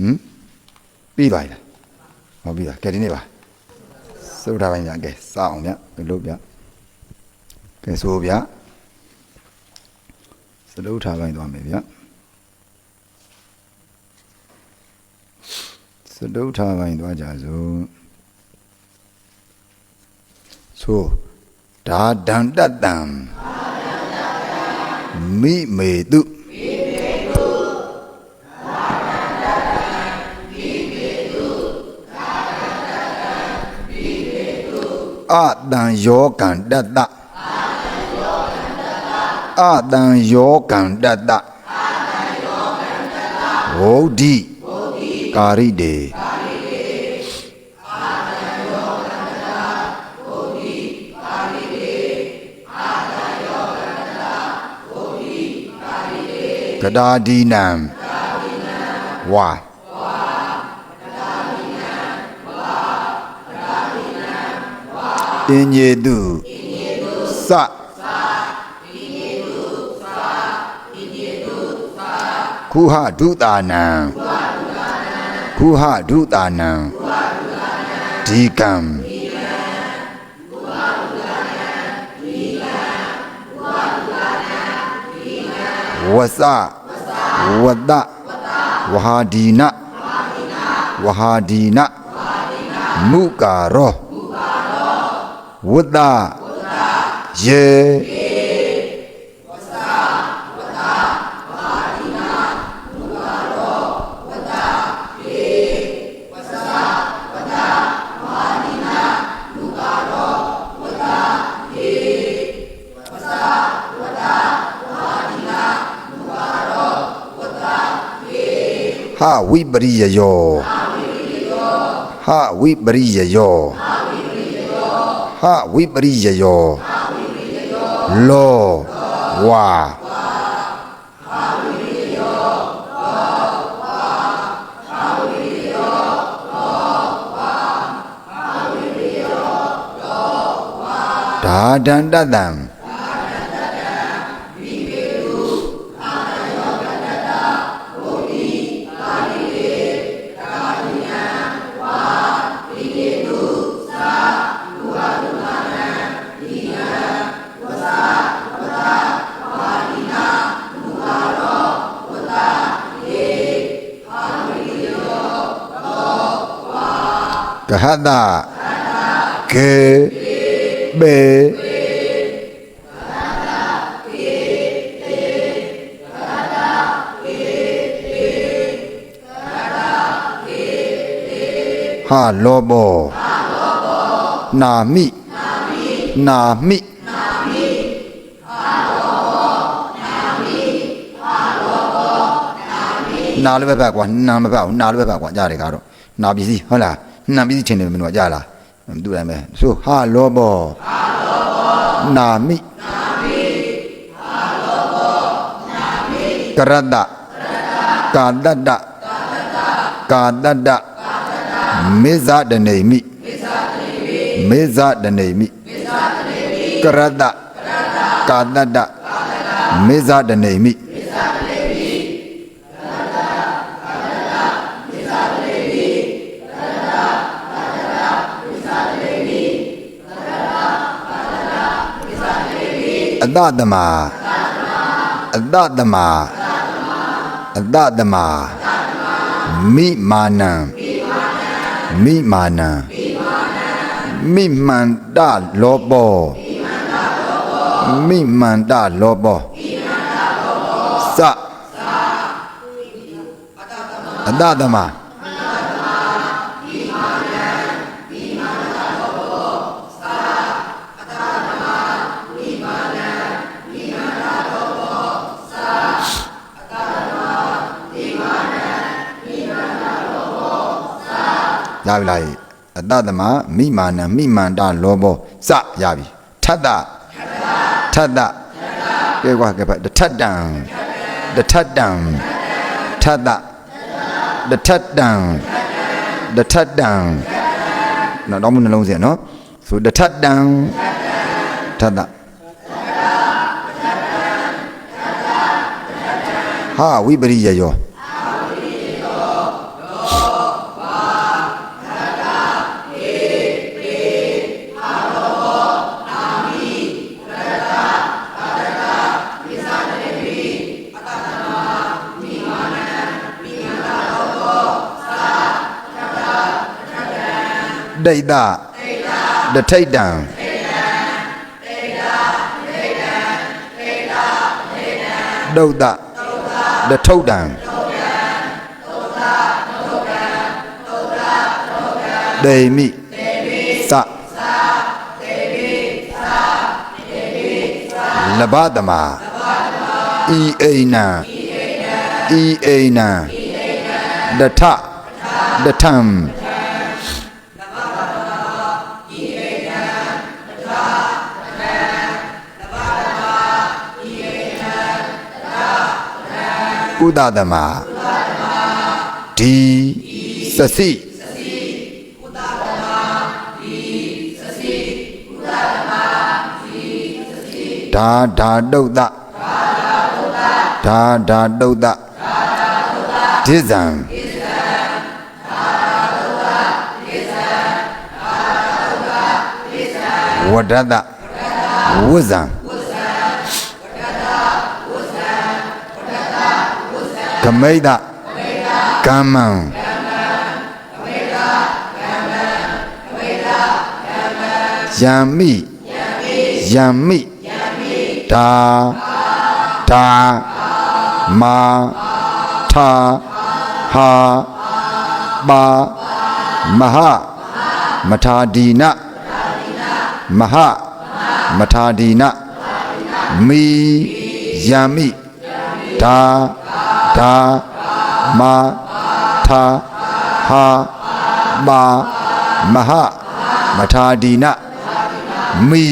ဟမ်ပြီးပါလားဟောပြီးပါကဲဒီနေ့ပါသုဒ္ဓပိုင်းညာကဲစအောင်ဗျလို့ဗျကဲဆိုဗျစလုထာပိုင်းသွားမယ်ဗျစလုထာပိုင်းသွားကြစို့ဆိုဒါဒန္တတံမိမေတု အတံယောကံတတ္တအတံယောကံတတ္တဝௌဒိကာရိတေကဒါဒီနံဝါ အင်ညေတုစခုဟဒုတာနံခုဟဒုတာနံဒီကံဝစဝတ္တဝဟာဒီနဝဟာဒီနမုကာရော ဝတ္တယေဟဝိပရိယယောဟဝိပရိယယော ဟဝိပရိယယောလောဝါဒါဒန္တတံ ကဟတကေဘေဟာလောဘောနာမိနာမိနာလည်းပဲပါကွာနာမပါဘူးနာလည်းပဲပါကွာကြားတယ်ကတော့နာပစ္စည်းဟုတ်လား နာပစ္စည်းချင်းတယ်မင်းတို့ကကြားလားမတူတယ်ပဲဆိုဟာလောဘောဟာလောဘောနာမိနာမိဟာလောဘောနာမိကရတ္တကာတတ္တကာတတ္တမေဇဒနေမိမေဇဒနေမိကရတ္တကာတတ္တမေဇဒနေမိ အတတမအတတမအတတမမိမာနံမိမာနံမိမန္တလောဘောမိမန္တလောဘောစအတတမ ရပြီလားအတတမမိမာနံမိမန္တလောဘောစရပြီထတ္တထတ္တကဲကွာကဲပါတထတ္တံတထတ္တံထတ္တတထတ္တံတထတ္တံနော်တော့မနှလုံးစင်နော်ဆိုတထတ္တံထတ္တဟာဝိပရိယယော ဒိဋ္ဌတထိတ်တံဒုတ်တတထုတ်တံဒေမိသလဘတမဤအိနံဤအိနံဒထဒထံ ဥဒသမဒီစစိဒါဒါတုတ်တဒါဒါတုတ်တဒိဇံဝဒတဝဇံ မိတ်တကမ္မံယံမိယံမိဒါဒါမာထာဟာပါမဟာမထာဒီနမဟာမထာဒီနမီယံမိဒါ ဒါမာထာဟာမာမဟာမထာဒီနမီ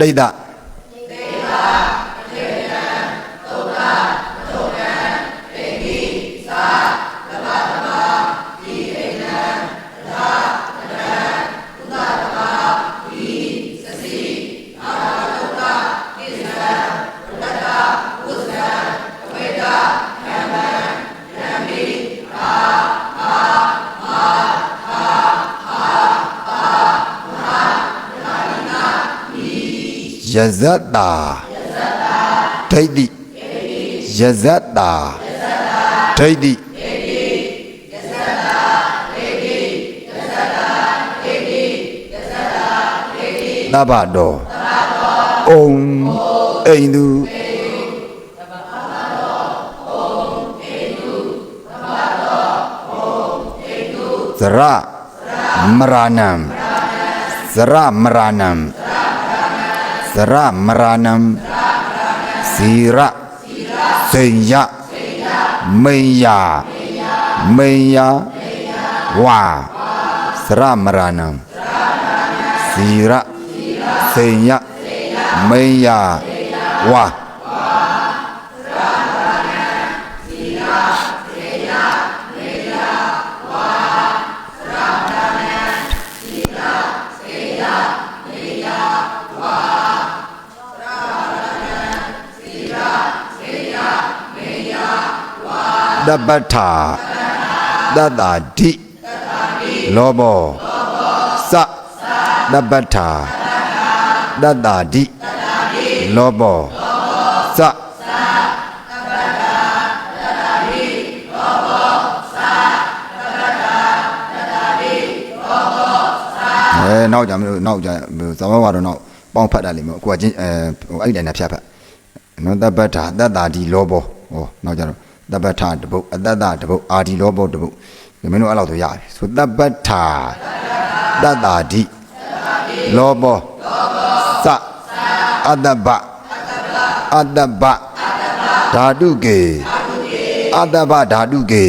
ဒိဋ္ဌ ယဇတ္တာဒိဋ္ဌိယဇတ္တာဒိဋ္ဌိသဗ္ဗတော်အုံအိန္ဒုဇရမရဏံဇရမရဏံ စရမရဏံဇီရစိညမိန်ယမိန်ယဝါစရမရဏံဇီရစိညမိန်ယဝါ တပ္ပထာတတ္တာဓိလောဘောစတပ္ပထာတတ္တာဓိလောဘောစအဲနောက်ကြမလို့နောက်ကြဇမဝါတော့နောက်ပေါင်းဖတ်တာလိမ့်မယ်ကိုကချင်းအဲဟိုအဲ့ဒီတိုင်းနဲ့ဖြတ်ဖတ်နော်တပ္ပထာတတ္တာဓိလောဘောဟောနောက်ကြတော့ တပ္ပထာတပုတ်အတ္တတတပုတ်အာဒီလောဘောတပုတ်ဒီမင်းတို့အဲ့လောက်ဆိုရတယ်ဆိုတပ္ပထာတတ္တာဓိလောဘောစအတ္တဘအတ္တဘဓာတုကေအတ္တဘဓာတုကေ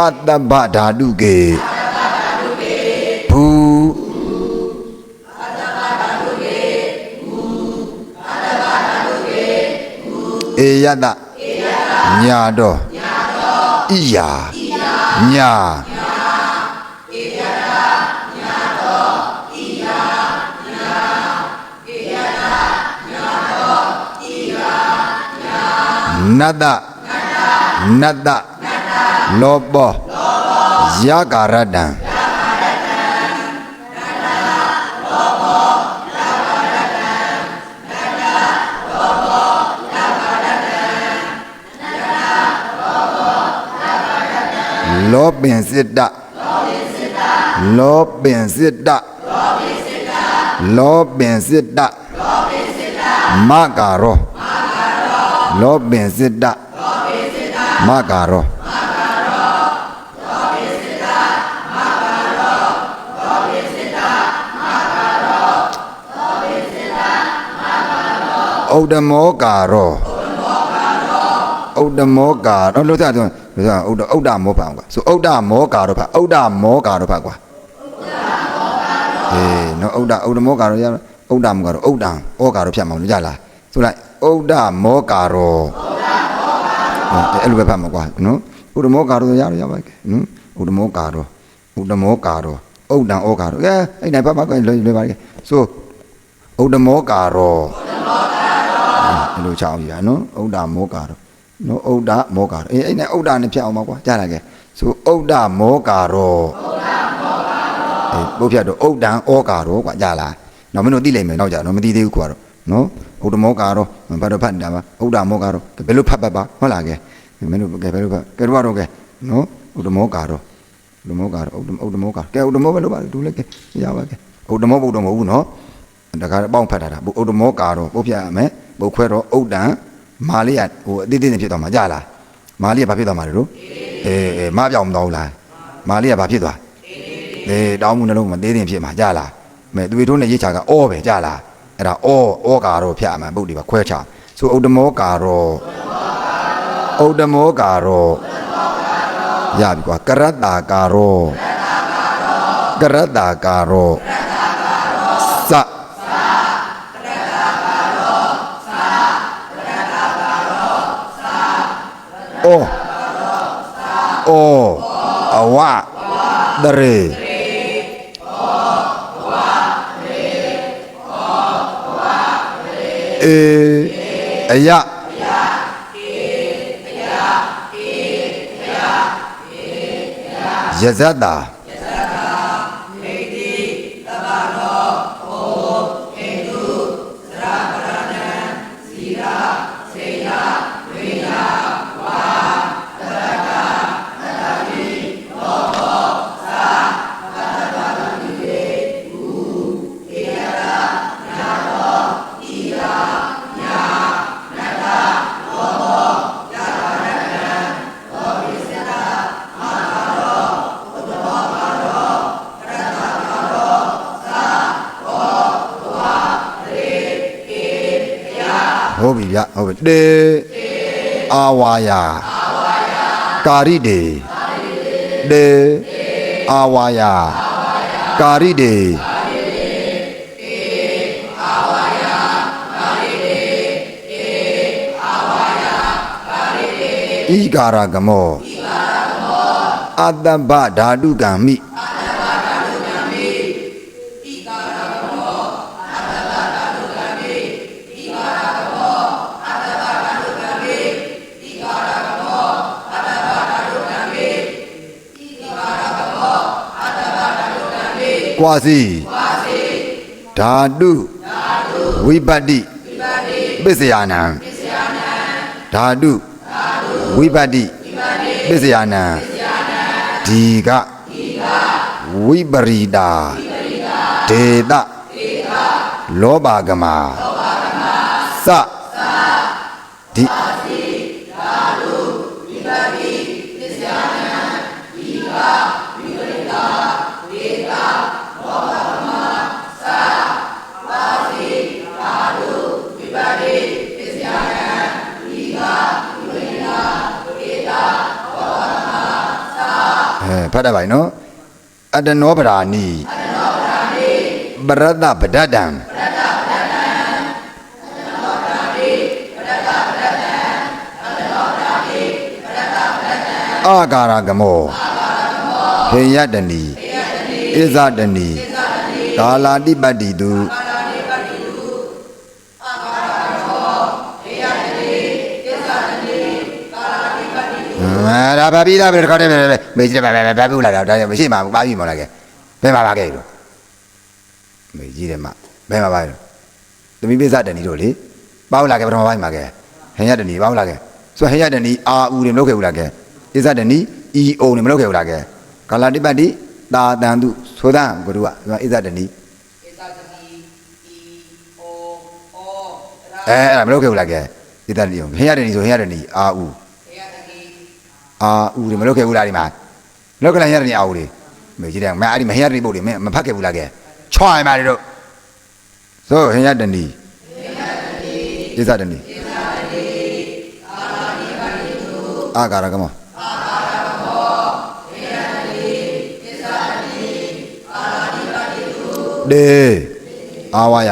အတ္တဘဓာတုကေဘူ အေယတညာတော်ဣယာညာနတ္တနတ္တလောဘောယကာရတံ လောပင်စစ်တလောပင်စစ်တလောပင်စစ်တမကာရောလောပင်စစ်တမကာရောဩဒမောကာရော ဩဒမောကာရောလို့ဆိုတော့လို့ဆိုတော့ဩဒဩဒမောပါကွာဆိုဩဒမောကာရောဖတ်ဩဒမောကာရောဖတ်ကွာအေးနော်ဩဒဩဒမောကာရောရဩဒမောကာရောဩဒံဩကာရောဖြတ်မအောင်လို့ရလားဆိုလိုက်ဩဒမောကာရောဩအဲ့လိုပဲဖတ်မှာကွာနော်ဩဒမောကာရောရရရပါကဲနော်ဩဒမောကာရောဩဒမောကာရောဩဒံဩကာရောကဲအဲ့နိုင်ဖတ်မှာကွာလွယ်လွယ်ပါကဲဆိုဩဒမောကာရောအဲ့လိုချအောင်ပြရနော်ဥဒ္ဒမောကာတော့ နော်ဥဒ္ဒမောကာတော့အေးအဲ့နဲ့ဥဒ္ဒနဲ့ဖြတ်အောင်ပါကွာကြားလာခဲ့ဆိုဥဒ္ဒမောကာတော့ဥဒ္ဒမောကာတော့အေးပုတ်ဖြတ်တော့ဥဒ္ဒံဩကာတော့ကွာကြားလာနော်မင်းတို့သိလိမ့်မယ်နောက်ကြတော့မသိသေးဘူးကွာတော့နော်ဥဒ္ဒမောကာတော့ဘာတော့ဖတ်နေတာပါဥဒ္ဒမောကာတော့ဘယ်လိုဖတ်ပတ်ပါဟုတ်လားကဲမင်းတို့ကဲဘယ်လိုဖတ်ကဲတော့တော့ကဲနော်ဥဒ္ဒမောကာတော့ဥဒ္ဒမောကာတော့ဥဒ္ဒဥဒ္ဒမောကာကဲဥဒ္ဒမောပဲလို့ပါဒူလည်းကဲရပါကဲဥဒ္ဒမောဘုဒ္ဓမဟုတ်ဘူးနော်တခါပေါင်းဖတ်ထားတာဘုဥဒ္ဓမောကာတော့ပုတ်ပြရမယ်ပုတ်ခွဲတော့ဥဒ္ဒံ မာလေးကဟိုအတိအတိဖြစ်သွားမှာကြလားမာလေးကဘာဖြစ်သွားမှာလဲတို့အေးအေးမပြောင်းမတော့ဘူးလားမာလေးကဘာဖြစ်သွားအေးတောင်းမှုနှလုံးမသေးတင်ဖြစ်မှာကြလားမဲသူတို့နဲ့ရေးချာကအောပဲကြလားအဲ့ဒါအောအောကာတော့ဖြတ်ရမှာပုတ်ဒီပါခွဲချဆိုဥဒ္ဓမောကာတော့ဥဒ္ဓမောကာတော့ရပြီကွာကရတ္တာကာရောကရတ္တာကာရောစ ဩဩအဝတရေအေအယယဇတာ ပြီဗျဟုတ်ပြီတေအာဝါယာကာရိတေတေအာဝါယာကာရိတေဤကာရဂမောအတ္တဗဓာတုကံမိ ကွာစီဓာတုဝိပတ္တိပစ္စယနံဓာတုဝိပတ္တိပစ္စယနံဒီကဝိပရိတာဒေတလောဘကမာစဒီ ဖတ်တတ်ပါ යි နော်အတ္တနောပဓာနီအတ္တနောပဓာနီပရတ္တပဒတ္တံပရတ္တပဒတ္တံအတ္တနောပဓာနီပရတ္တပဒတ္တံအတ္တနောပဓာနီပရတ္တပဒတ္တံအာကာရဂမောအာကာရဂမောဟေယတနီဟေယတနီဣဇတနီဣဇတနီကာလာတိပတ္တိတုကာလာ ဒါဘာပြီးသားပဲတခါတည်းပဲမေးကြည့်ပါပဲဘာဘူးလာတော့ဒါမရှိမှပါပြီမလားကဲဘယ်မှာပါခဲ့လို့မေးကြည့်တယ်မဘယ်မှာပါလို့သမီးပိစတဏီတို့လေပေါက်လာခဲ့ပထမပိုင်းမှာကဲဟင်ရတဏီပေါက်လာခဲ့ဆိုဟင်ရတဏီအာဦးတွေလုပ်ခဲ့ဦးလာခဲ့ပိစတဏီဤအုံနေမလုပ်ခဲ့ဘူးလားကဲကာလာတိပတ္တိတာတန်တုသောတံကရုကဒီမှာဣဇဒနီဧသတတိဤဩဩအဲအဲ့ဒါမလုပ်ခဲ့ဘူးလားကဲဣဇဒနီဟင်ရဒနီဆိုဟင်ရဒနီအာဥဧယတတိ အာဥတွေမလုပ်ခဲ့ဘူးလားဒီမှာမလုပ်ခဲ့လားဟင်ရဒနီအာဥတွေမေကြီးတယ်မအဲ့ဒီမဟင်ရဒနီပုတ်တွေမင်းမဖတ်ခဲ့ဘူးလားကဲချွာရမှာတို့ဆိုဟင်ရဒနီဟင်ရဒနီဣဇဒနီဣဇဒနီအာရိပတိတုအာကာရကမောဒေအာဝါယ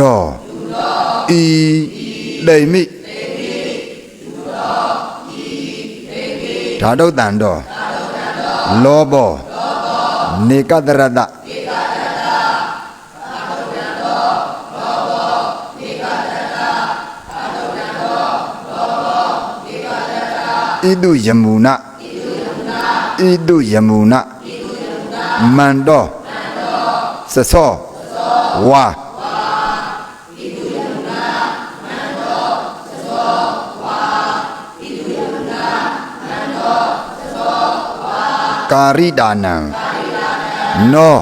တော်ဤလိမ့်မိဓာတုတ်တန်တော်လောဘောနေကတရတဣတုယမုနဣတုယမုနမန္တောစစောဝါ ကာရိတာနံနော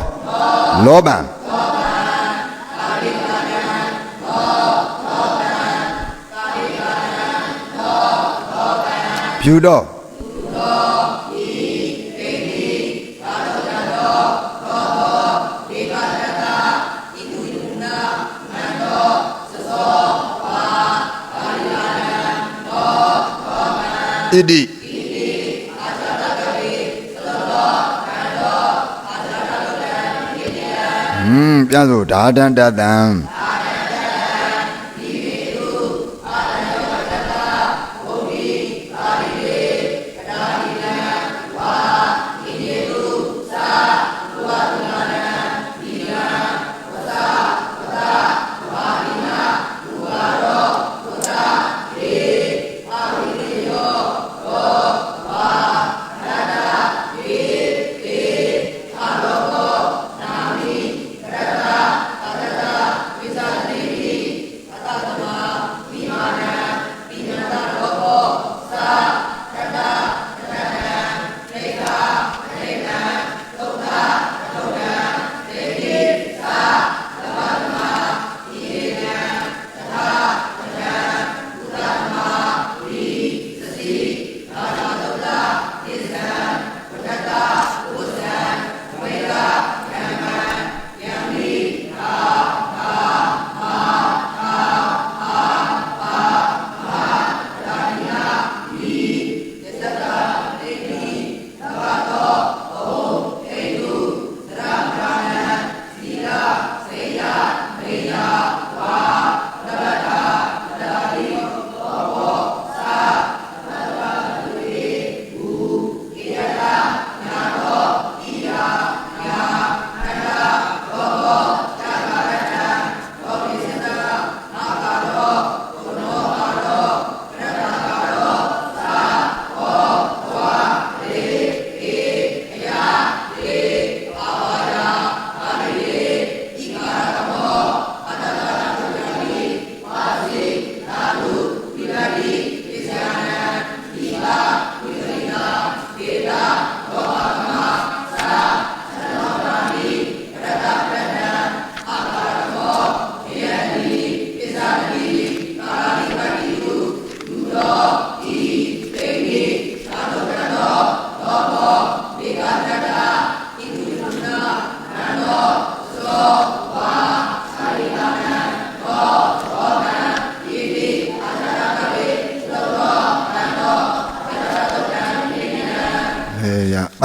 ပြန်စို့ဓာတံတတံ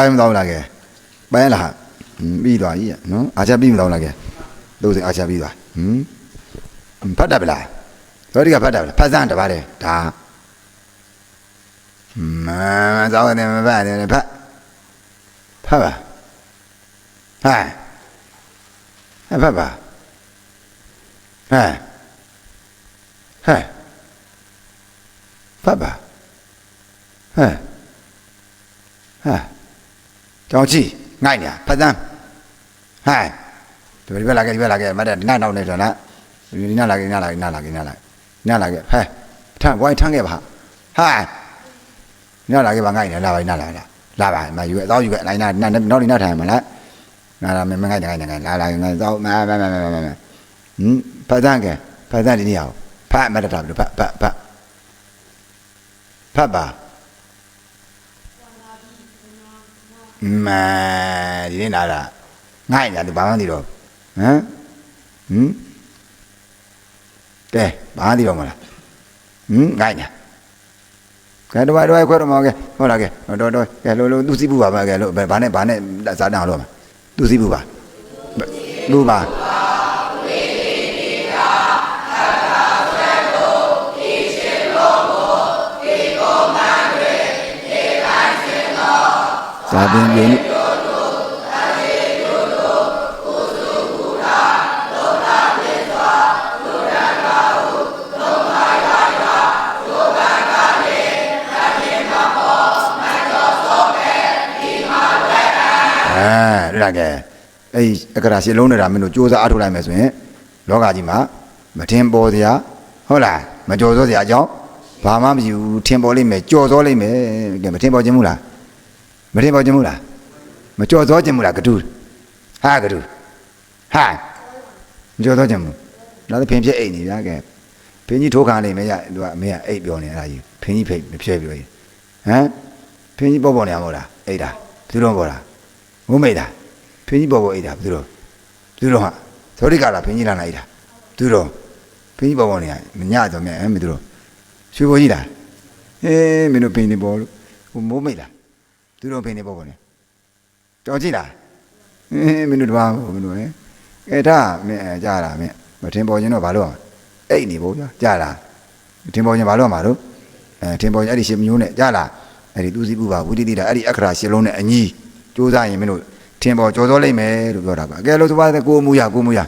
ပိုင်းမတော့လားကဲပိုင်းလားဟွန်းပြီးသွားကြီးရနော်အာချပြီးမတော့လားကဲလို့စင်အာချပြီးသွားဟွန်းဖတ်တတ်ပလားသောတိကဖတ်တတ်ပလားဖတ်စမ်းတပါးတယ်ဒါမမသောက်တယ်မဖတ်တယ်ဖတ်ဖတ်ပါဟဲ့ဟဲ့ဖတ်ပါဟဲ့ဟဲ့ဖတ်ပါဟဲ့ဟဲ့ ကြောင်ကြည့်ငိုက်နေဖတ်သမ်းဟဲ့ဒီဘက်လာခဲ့ဒီဘက်လာခဲ့မတ်တဲ့ဒီနားနောက်နေတော့လားဒီနားလာခဲ့ဒီနားလာခဲ့ဒီနားလာခဲ့ဒီနားလာခဲ့ဒီနားလာခဲ့ဟဲ့ထမ်းဘွိုင်းထမ်းခဲ့ပါဟဲ့ဒီနားလာခဲ့ပါငိုက်နေလာပါဒီနားလာလာလာပါမယူအတော့ယူခဲ့လိုက်နာနောက်ဒီနားထိုင်မှာလားနာလာမမငိုက်တငိုက်တငိုက်လာလာငိုက်တော့မမမမမမဟင်ဖတ်တဲ့ကဖတ်တဲ့ဒီနေရာဖတ်မတတ်တာဘယ်ဖတ်ဖတ်ဖတ်ဖတ်ပါ မဒီနေ့လာတာငိုက်လာသူဘာမှမသိတော့ဟမ်ဟင်ကဲဘာမှမသိတော့မလားဟင်ငိုက်နေကဲတော့တော့ခွဲတော့မကဲဟုတ်လားကဲတော့တော့ကဲလို့လို့သူစီးပူပါပါကဲလို့ဘာနဲ့ဘာနဲ့စားတောင်းလို့သူစီးဘူးပါလူပါ သာပင်ပြုအဲဒါကဲအဲ့ဒီအကရာရှင်းလုံးနေတာမင်းတို့စူးစမ်းအားထုတ်လိုက်မယ်ဆိုရင်လောကကြီးမှာမထင်ပေါ်စရာဟုတ်လားမကြော်စောစရာအကြောင်းဘာမှမရှိဘူးထင်ပေါ်လိမ့်မယ်ကြော်စောလိမ့်မယ်ကဲမထင်ပေါ်ခြင်းဘူးလား မထင်ပေါ်ခြင်းဘူးလားမကြော်စောခြင်းဘူးလားကတူးဟာကတူးဟာမကြော်စောခြင်းဘူးနောက်တော့ဖင်ပြက်အိတ်နေဗျာကဲဖင်ကြီးထိုးခံလိမ့်မယ်ရသူကအမေကအိတ်ပြောနေအဲ့ဒါကြီးဖင်ကြီးဖိတ်မဖြဲပြောရင်ဟမ်ဖင်ကြီးပေါ့ပေါ့နေရမို့လားအိတ်တာဘယ်သူတော့ပေါ့လားငုံမိတ်တာဖင်းကြီးပေါ်ပေါ်အိတ်တာဘယ်သူတော့ဘယ်သူတော့ဟာသောတိကလာဖင်းကြီးလာလာအိတ်တာဘယ်သူတော့ဖင်းကြီးပေါ်ပေါ်နေရမညတော့မြဲအဲဘယ်သူတော့ရွှေပေါ်ကြီးလားအေးမင်းတို့ဖင်းနေပေါ်လို့ဟိုမိုးမိတ်လားဘယ် သူတော့ဖင်းနေပေါ်ပေါ်နေကြော်ကြည့်လားအေးမင်းတို့တပါးဟိုမင်းတို့ဟဲ့အဲဒါမင်းအဲကြားတာမင်းမထင်ပေါ်ခြင်းတော့ဘာလို့အိတ်နေပေါ့ဗျာကြားလားထင်ပေါ်ခြင်းဘာလို့မှာတော့အဲထင်ပေါ်ခြင်းအဲ့ဒီရှင်မျိုးနဲ့ကြားလားအဲ့ဒီသူစီပူပါဝိတိတိတာအဲ့ဒီအခရာရှင်းလုံးနဲ့အညီစူးစမ်းရင်မင်းတို့ထင်ပေါ်ကြော်စောလိမ့်မယ်လို့ပြောတာပါအကယ်လို့သူပါကိုမူရကိုမူရ